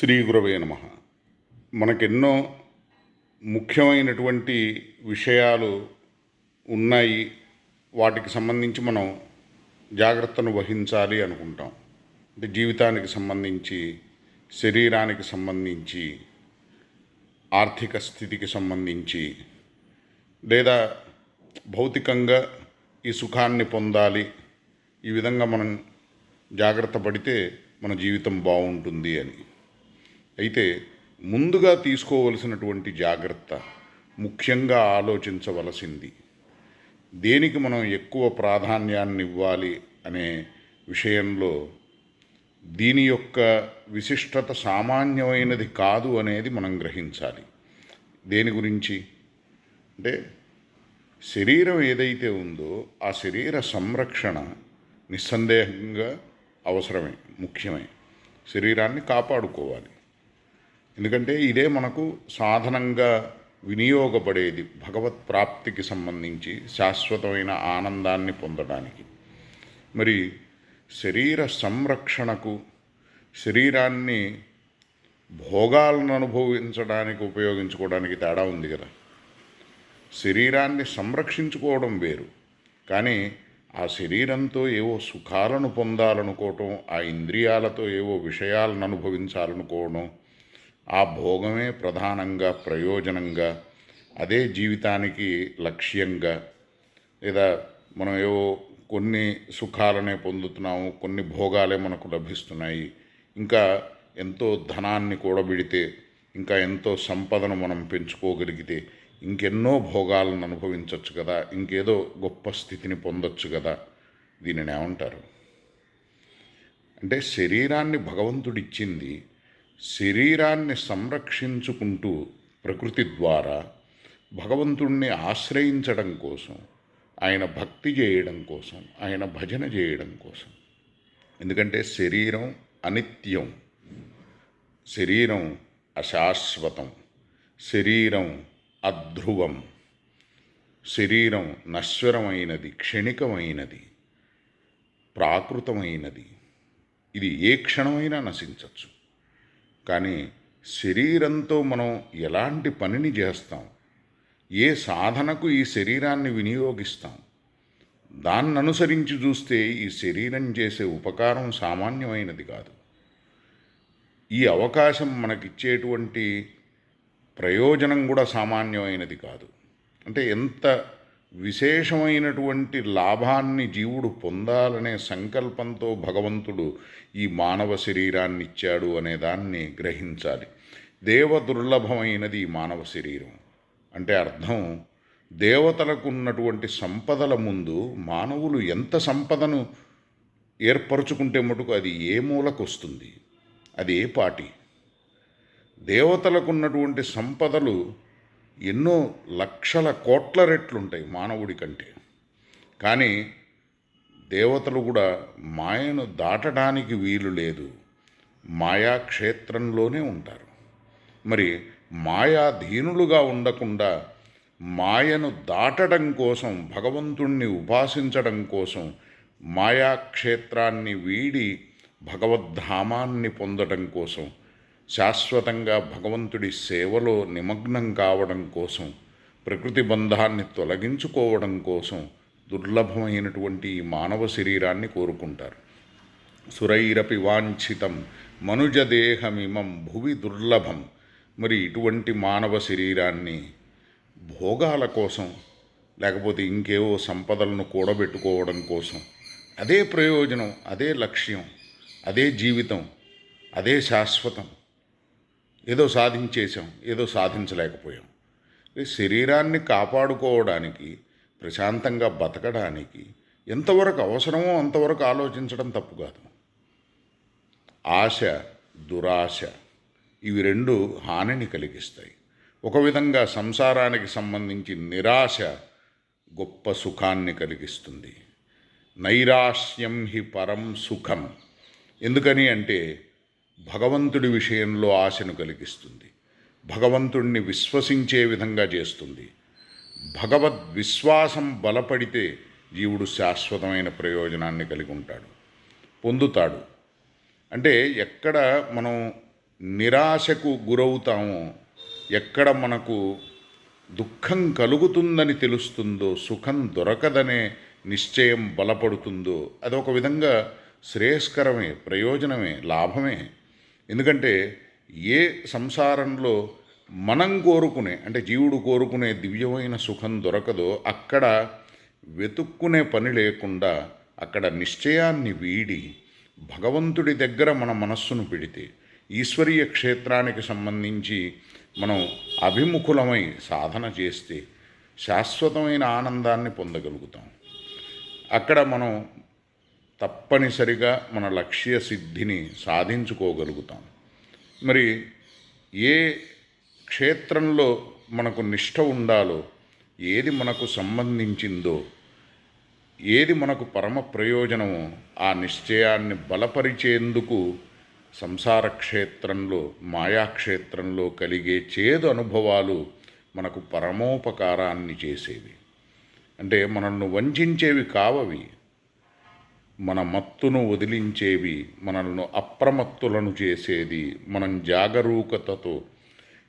శ్రీ గురవే నమ. మనకెన్నో ముఖ్యమైనటువంటి విషయాలు ఉన్నాయి. వాటికి సంబంధించి మనం జాగ్రత్తను వహించాలి అనుకుంటాం. అంటే జీవితానికి సంబంధించి శరీరానికి సంబంధించి ఆర్థిక స్థితికి సంబంధించి లేదా భౌతికంగా ఈ సుఖాన్ని పొందాలి. ఈ విధంగా మనం జాగ్రత్త పడితే మన జీవితం బాగుంటుంది అని. అయితే ముందుగా తీసుకోవలసినటువంటి జాగ్రత్త ముఖ్యంగా ఆలోచించవలసింది. దేనికి మనం ఎక్కువ ప్రాధాన్యాన్ని ఇవ్వాలి అనే విషయంలో దీని యొక్క విశిష్టత సామాన్యమైనది కాదు అనేది మనం గ్రహించాలి. దేని గురించి? అంటే శరీరం ఏదైతే ఉందో ఆ శరీర సంరక్షణ నిస్సందేహంగా అవసరమే ముఖ్యమే. శరీరాన్ని కాపాడుకోవాలి. ఎందుకంటే ఇదే మనకు సాధనంగా వినియోగపడేది భగవత్ ప్రాప్తికి సంబంధించి శాశ్వతమైన ఆనందాన్ని పొందడానికి. మరి శరీర సంరక్షణకు శరీరాన్ని భోగాలను అనుభవించడానికి ఉపయోగించుకోవడానికి తేడా ఉంది కదా. శరీరాన్ని సంరక్షించుకోవడం వేరు. కానీ ఆ శరీరంతో ఏవో సుఖాలను పొందాలనుకోవటం ఆ ఇంద్రియాలతో ఏవో విషయాలను అనుభవించాలనుకోవడం ఆ భోగమే ప్రధానంగా ప్రయోజనంగా అదే జీవితానికి లక్ష్యంగా. లేదా మనం ఏవో కొన్ని సుఖాలనే పొందుతున్నాము కొన్ని భోగాలే మనకు లభిస్తున్నాయి. ఇంకా ఎంతో ధనాన్ని కూడబెడితే ఇంకా ఎంతో సంపదను మనం పెంచుకోగలిగితే ఇంకెన్నో భోగాలను అనుభవించవచ్చు కదా ఇంకేదో గొప్ప స్థితిని పొందొచ్చు కదా దీనిని ఏమంటారు? అంటే శరీరాన్ని భగవంతుడిచ్చింది శరీరాన్ని సంరక్షించుకుంటూ ప్రకృతి ద్వారా భగవంతుణ్ణి ఆశ్రయించడం కోసం ఆయన భక్తి చేయడం కోసం ఆయన భజన చేయడం కోసం. ఎందుకంటే శరీరం అనిత్యం. శరీరం అశాశ్వతం. శరీరం అధ్రువం. శరీరం నశ్వరమైనది క్షణికమైనది ప్రాకృతమైనది. ఇది ఏ క్షణమైనా నశించవచ్చు కానీ శరీరంతో మనం ఎలాంటి పనిని చేస్తాం? ఏ సాధనకు ఈ శరీరాన్ని వినియోగిస్తాం? దాన్ని అనుసరించి చూస్తే ఈ శరీరం చేసే ఉపకారం సామాన్యమైనది కాదు. ఈ అవకాశం మనకిచ్చేటువంటి ప్రయోజనం కూడా సామాన్యమైనది కాదు. అంటే ఎంత విశేషమైనటువంటి లాభాన్ని జీవుడు పొందాలనే సంకల్పంతో భగవంతుడు ఈ మానవ శరీరాన్ని ఇచ్చాడు అనే దాన్ని గ్రహించాలి. దేవ దుర్లభమైనది ఈ మానవ శరీరం. అంటే అర్థం దేవతలకు ఉన్నటువంటి సంపదల ముందు మానవులు ఎంత సంపదను ఏర్పరచుకుంటే మటుకు అది ఏ మూలకు వస్తుంది అది ఏ పాటి? దేవతలకు ఉన్నటువంటి సంపదలు ఎన్నో లక్షల కోట్ల రెట్లుంటాయి మానవుడి కంటే. కానీ దేవతలు కూడా మాయను దాటడానికి వీలు లేదు. మాయా క్షేత్రంలోనే ఉంటారు. మరి మాయాధీనులుగా ఉండకుండా మాయను దాటడం కోసం భగవంతుణ్ణి ఉపాసించడం కోసం మాయాక్షేత్రాన్ని వీడి భగవద్ధామాన్ని పొందడం కోసం శాశ్వతంగా భగవంతుడి సేవలో నిమగ్నం కావడం కోసం ప్రకృతి బంధాన్ని తొలగించుకోవడం కోసం దుర్లభమైనటువంటి ఈ మానవ శరీరాన్ని కోరుకుంటారు. సురైరపి వాంఛితం మనుజదేహమిమం భువి దుర్లభం. మరి ఇటువంటి మానవ శరీరాన్ని భోగాల కోసం లేకపోతే ఇంకేవో సంపదలను కూడబెట్టుకోవడం కోసం అదే ప్రయోజనం అదే లక్ష్యం అదే జీవితం అదే శాశ్వతం. ఏదో సాధించేసాం ఏదో సాధించలేకపోయాం. శరీరాన్ని కాపాడుకోవడానికి ప్రశాంతంగా బతకడానికి ఎంతవరకు అవసరమో అంతవరకు ఆలోచించడం తప్పు కాదు. ఆశ దురాశ ఇవి రెండు హానిని కలిగిస్తాయి. ఒక విధంగా సంసారానికి సంబంధించి నిరాశ గొప్ప సుఖాన్ని కలిగిస్తుంది. నైరాశ్యం హి పరం సుఖం. ఎందుకని అంటే భగవంతుడి విషయంలో ఆశను కలిగిస్తుంది. భగవంతుణ్ణి విశ్వసించే విధంగా చేస్తుంది. భగవద్ విశ్వాసం బలపడితే జీవుడు శాశ్వతమైన ప్రయోజనాన్ని కలిగి ఉంటాడు. పొందుతాడు. అంటే ఎక్కడ మనం నిరాశకు గురవుతామో ఎక్కడ మనకు దుఃఖం కలుగుతుందని తెలుస్తుందో సుఖం దొరకదనే నిశ్చయం బలపడుతుందో అదొక విధంగా శ్రేయస్కరమే ప్రయోజనమే లాభమే. ఎందుకంటే ఏ సంసారంలో మనం కోరుకునే అంటే జీవుడు కోరుకునే దివ్యమైన సుఖం దొరకదో అక్కడ వెతుక్కునే పని లేకుండా అక్కడ నిశ్చయాన్ని వీడి భగవంతుడి దగ్గర మన మనస్సును పెడితే ఈశ్వరీయ క్షేత్రానికి సంబంధించి మనం అభిముఖులమై సాధన చేస్తే శాశ్వతమైన ఆనందాన్ని పొందగలుగుతాం. అక్కడ మనం తప్పనిసరిగా మన లక్ష్య సిద్ధిని సాధించుకోగలుగుతాం. మరి ఏ క్షేత్రంలో మనకు నిష్ఠ ఉండాలో ఏది మనకు సంబంధించిందో ఏది మనకు పరమ ప్రయోజనమో ఆ నిశ్చయాన్ని బలపరిచేందుకు సంసార క్షేత్రంలో మాయాక్షేత్రంలో కలిగే చేదు అనుభవాలు మనకు పరమోపకారాన్ని చేసేవి. అంటే మనల్ని వంచేవి కావవి. మన మత్తును వదిలించేవి మనల్ని అప్రమత్తులను చేసేది మనం జాగరూకతతో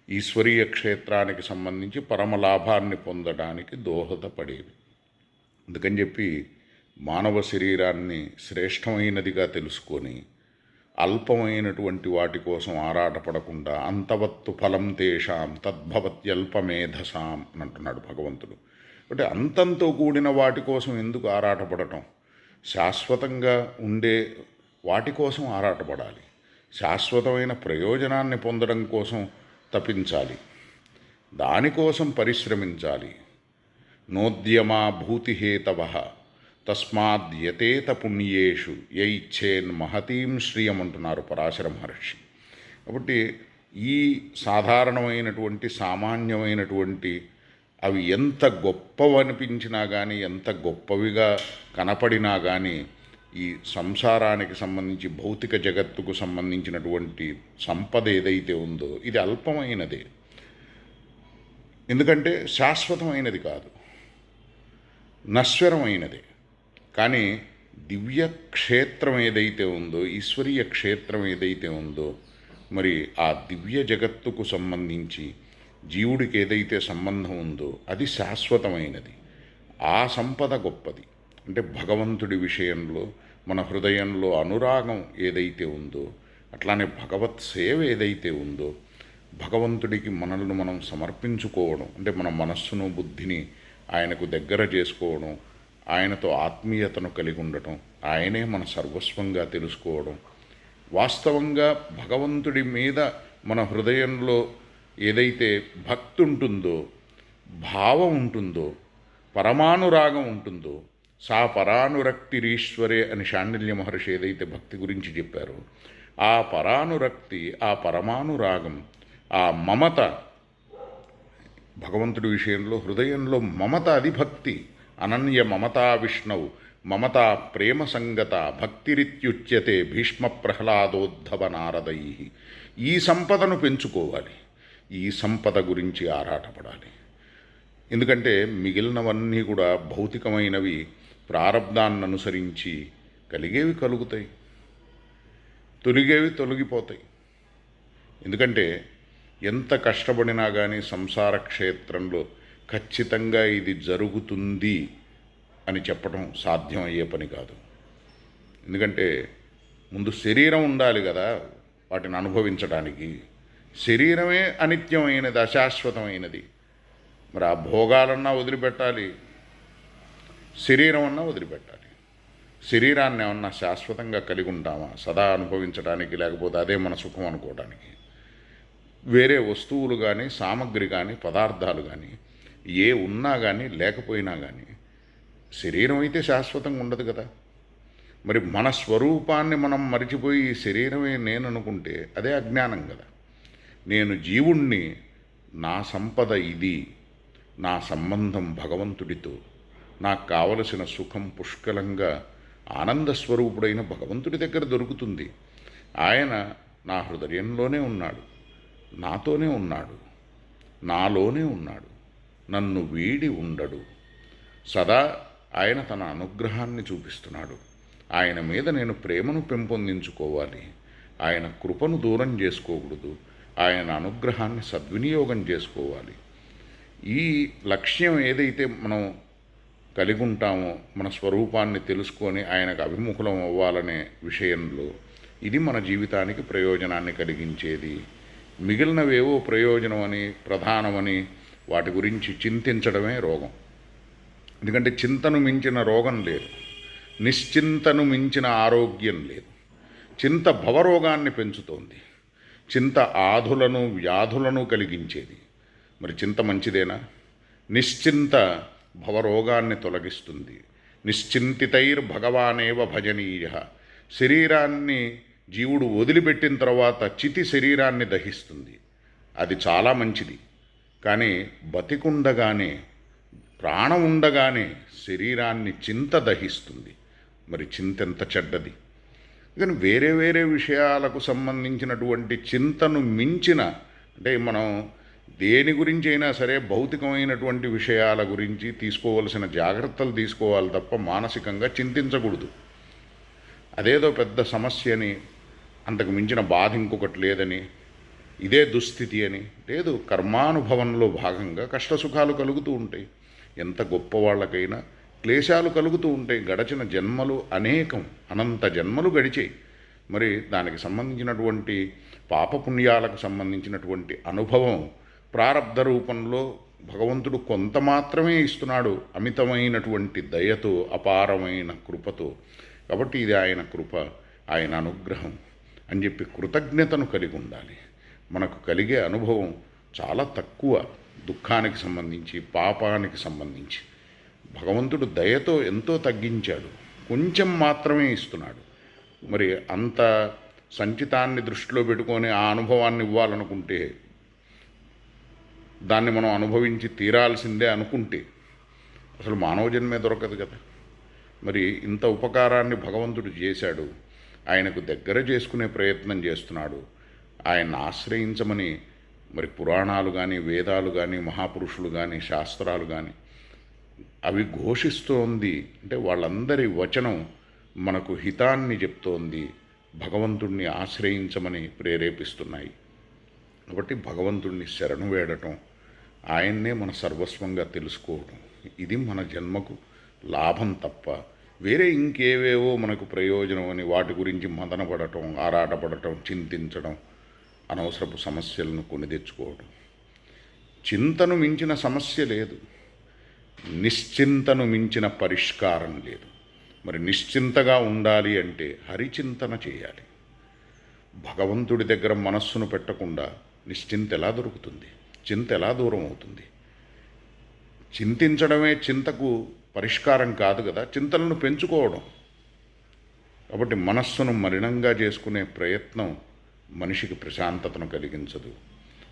ఈశ్వరీయ క్షేత్రానికి సంబంధించి పరమ లాభాన్ని పొందడానికి దోహదపడేవి. అందుకని చెప్పి మానవ శరీరాన్ని శ్రేష్టమైనదిగా తెలుసుకొని అల్పమైనటువంటి వాటి కోసం ఆరాటపడకుండా అంతవత్తు ఫలం తేషాం తద్భవత్యల్పమేధసాం అని అంటున్నాడు భగవంతుడు. అంటే అంతంతో కూడిన వాటి కోసం ఎందుకు ఆరాటపడటం? శాశ్వతంగా ఉండే వాటి కోసం ఆరాటపడాలి. శాశ్వతమైన ప్రయోజనాన్ని పొందడం కోసం తపించాలి. దానికోసం పరిశ్రమించాలి. నోద్యమా భూతిహేతవ తస్మాద్యతేత పుణ్యేషు యైచ్ఛేన్ మహతీం శ్రియం అంటున్నారు పరాశర మహర్షి. కాబట్టి ఈ సాధారణమైనటువంటి సామాన్యమైనటువంటి అవి ఎంత గొప్పవనిపించినా కానీ ఎంత గొప్పవిగా కనపడినా కానీ ఈ సంసారానికి సంబంధించి భౌతిక జగత్తుకు సంబంధించినటువంటి సంపద ఏదైతే ఉందో ఇది అల్పమైనదే. ఎందుకంటే శాశ్వతమైనది కాదు. నశ్వరమైనది. కానీ దివ్య క్షేత్రం ఏదైతే ఉందో ఈశ్వరీయ క్షేత్రం ఏదైతే ఉందో మరి ఆ దివ్య జగత్తుకు సంబంధించి జీవుడికి ఏదైతే సంబంధం ఉందో అది శాశ్వతమైనది. ఆ సంపద గొప్పది. అంటే భగవంతుడి విషయంలో మన హృదయంలో అనురాగం ఏదైతే ఉందో అట్లానే భగవత్ సేవ ఏదైతే ఉందో భగవంతుడికి మనల్ని మనం సమర్పించుకోవడం అంటే మన మనస్సును బుద్ధిని ఆయనకు దగ్గర చేసుకోవడం ఆయనతో ఆత్మీయతను కలిగి ఉండటం ఆయనే మన సర్వస్వంగా తెలుసుకోవడం. వాస్తవంగా భగవంతుడి మీద మన హృదయంలో ఏదైతే భక్తి ఉంటుందో భావం ఉంటుందో పరమానురాగం ఉంటుందో సా పరానురక్తిరీశ్వరే అని శాండిల్య మహర్షి ఏదైతే భక్తి గురించి చెప్పారో ఆ పరానురక్తి ఆ పరమానురాగం ఆ మమత భగవంతుడి విషయంలో హృదయంలో మమత అది భక్తి అనన్య మమతా విష్ణవు మమతా ప్రేమ సంగత భక్తిరిత్యుచ్యతే భీష్మ ప్రహ్లాదోద్ధవ నారదై. ఈ సంపదను పెంచుకోవాలి. ఈ సంపద గురించి ఆరాటపడాలి. ఎందుకంటే మిగిలినవన్నీ కూడా భౌతికమైనవి ప్రారంధాన్ని అనుసరించి కలిగేవి కలుగుతాయి. తొలిగేవి తొలగిపోతాయి. ఎందుకంటే ఎంత కష్టపడినా కానీ సంసార క్షేత్రంలో ఖచ్చితంగా ఇది జరుగుతుంది అని చెప్పడం సాధ్యమయ్యే పని కాదు. ఎందుకంటే ముందు శరీరం ఉండాలి కదా వాటిని అనుభవించడానికి. శరీరమే అనిత్యమైనది అశాశ్వతమైనది మరి ఆ భోగాలన్నా వదిలిపెట్టాలి. శరీరం అన్నా వదిలిపెట్టాలి. శరీరాన్ని ఏమన్నా శాశ్వతంగా కలిగి ఉంటామా? సదా అనుభవించడానికి లేకపోతే అదే మన సుఖం అనుకోవడానికి వేరే వస్తువులు కానీ సామగ్రి కానీ పదార్థాలు కానీ ఏ ఉన్నా కానీ లేకపోయినా కానీ శరీరం అయితే శాశ్వతంగా ఉండదు కదా. మరి మన స్వరూపాన్ని మనం మరిచిపోయి శరీరమే నేను అనుకుంటే అదే అజ్ఞానం కదా. నేను జీవుణ్ణి నా సంపద ఇది నా సంబంధం భగవంతుడితో. నాకు కావలసిన సుఖం పుష్కలంగా ఆనంద స్వరూపుడైన భగవంతుడి దగ్గర దొరుకుతుంది. ఆయన నా హృదయంలోనే ఉన్నాడు నాతోనే ఉన్నాడు నాలోనే ఉన్నాడు నన్ను వీడి ఉండడు. సదా ఆయన తన అనుగ్రహాన్ని చూపిస్తున్నాడు. ఆయన మీద నేను ప్రేమను పెంపొందించుకోవాలి. ఆయన కృపను దూరం చేసుకోకూడదు. ఆయన అనుగ్రహాన్ని సద్వినియోగం చేసుకోవాలి. ఈ లక్ష్యం ఏదైతే మనం కలిగి ఉంటామో మన స్వరూపాన్ని తెలుసుకొని ఆయనకు అభిముఖులం అవ్వాలనే విషయంలో ఇది మన జీవితానికి ప్రయోజనాన్ని కలిగించేది. మిగిలినవేవో ప్రయోజనమని ప్రధానమని వాటి గురించి చింతించడమే రోగం. ఎందుకంటే చింతను మించిన రోగం లేదు. నిశ్చింతను మించిన ఆరోగ్యం లేదు. చింత భవరోగాన్ని పెంచుతోంది. చింత ఆధులను వ్యాధులను కలిగించేది. మరి చింత మంచిదేనా? నిశ్చింత భవరోగాన్ని తొలగిస్తుంది. నిశ్చింతితైర్ భగవానేవ భజనీయ. శరీరాన్ని జీవుడు వదిలిపెట్టిన తర్వాత చితి శరీరాన్ని దహిస్తుంది. అది చాలా మంచిది. కానీ బతికుండగానే ప్రాణం ఉండగానే శరీరాన్ని చింత దహిస్తుంది. మరి చింత ఎంత చెడ్డది? కానీ వేరే వేరే విషయాలకు సంబంధించినటువంటి చింతను మించిన అంటే మనం దేని గురించి అయినా సరే భౌతికమైనటువంటి విషయాల గురించి తీసుకోవలసిన జాగ్రత్తలు తీసుకోవాలి తప్ప మానసికంగా చింతించకూడదు. అదేదో పెద్ద సమస్యని అంతకు మించిన బాధ ఇంకొకటి లేదని ఇదే దుస్థితి అని లేదు కర్మానుభవంలో భాగంగా కష్టసుఖాలు కలుగుతూ ఉంటాయి. ఎంత గొప్ప వాళ్ళకైనా క్లేశాలు కలుగుతూ ఉంటే గడచిన జన్మలు అనేకం అనంత జన్మలు గడిచాయి మరి దానికి సంబంధించినటువంటి పాపపుణ్యాలకు సంబంధించినటువంటి అనుభవం ప్రారంధ రూపంలో భగవంతుడు కొంత మాత్రమే ఇస్తున్నాడు అమితమైనటువంటి దయతో అపారమైన కృపతో. కాబట్టి ఇది ఆయన కృప ఆయన అనుగ్రహం అని చెప్పి కృతజ్ఞతను కలిగి ఉండాలి. మనకు కలిగే అనుభవం చాలా తక్కువ. దుఃఖానికి సంబంధించి పాపానికి సంబంధించి. భగవంతుడు దయతో ఎంతో తగ్గించాడు. కొంచెం మాత్రమే ఇస్తున్నాడు. మరి అంత సంచితాన్ని దృష్టిలో పెట్టుకొని ఆ అనుభవాన్ని ఇవ్వాలనుకుంటే దాన్ని మనం అనుభవించి తీరాల్సిందే అనుకుంటే అసలు మానవ జన్మే దొరకదు కదా. మరి ఇంత ఉపకారాన్ని భగవంతుడు చేశాడు. ఆయనకు దగ్గర చేసుకునే ప్రయత్నం చేస్తున్నాడు. ఆయన్ని ఆశ్రయించమని మరి పురాణాలు కానీ వేదాలు కానీ మహాపురుషులు కానీ శాస్త్రాలు కానీ అవి ఘోషిస్తోంది. అంటే వాళ్ళందరి వచనం మనకు హితాన్ని చెప్తోంది. భగవంతుణ్ణి ఆశ్రయించమని ప్రేరేపిస్తున్నాయి. కాబట్టి భగవంతుణ్ణి శరణు వేడటం ఆయన్నే మన సర్వస్వంగా తెలుసుకోవడం ఇది మన జన్మకు లాభం తప్ప వేరే ఇంకేవేవో మనకు ప్రయోజనం అని వాటి గురించి మదనపడటం ఆరాటపడటం చింతించడం అనవసరపు సమస్యలను కొని తెచ్చుకోవడం చింతను మించిన సమస్య లేదు. నిశ్చింతను మించిన పరిష్కారం లేదు. మరి నిశ్చింతగా ఉండాలి అంటే హరిచింతన చేయాలి. భగవంతుడి దగ్గర మనస్సును పెట్టకుండా నిశ్చింత ఎలా దొరుకుతుంది? చింత ఎలా దూరం అవుతుంది? చింతించడమే చింతకు పరిష్కారం కాదు కదా? చింతలను పెంచుకోవడం. కాబట్టి మనస్సును మలినంగా చేసుకునే ప్రయత్నం మనిషికి ప్రశాంతతను కలిగించదు.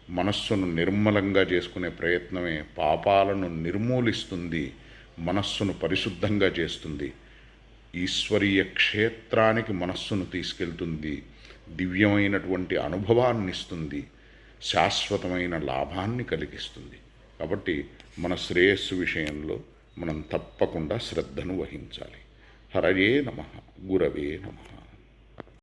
మనస్సును నిర్మలంగా చేసుకునే ప్రయత్నమే పాపాలను నిర్మూలిస్తుంది మనస్సును పరిశుద్ధంగా చేస్తుంది. ఈశ్వరీయ క్షేత్రానికి మనస్సును తీసుకెళ్తుంది దివ్యమైనటువంటి అనుభవాన్ని ఇస్తుంది శాశ్వతమైన లాభాన్ని కలిగిస్తుంది. కాబట్టి మన శ్రేయస్సు విషయంలో మనం తప్పకుండా శ్రద్ధను వహించాలి. హరయే నమ గురవే నమ.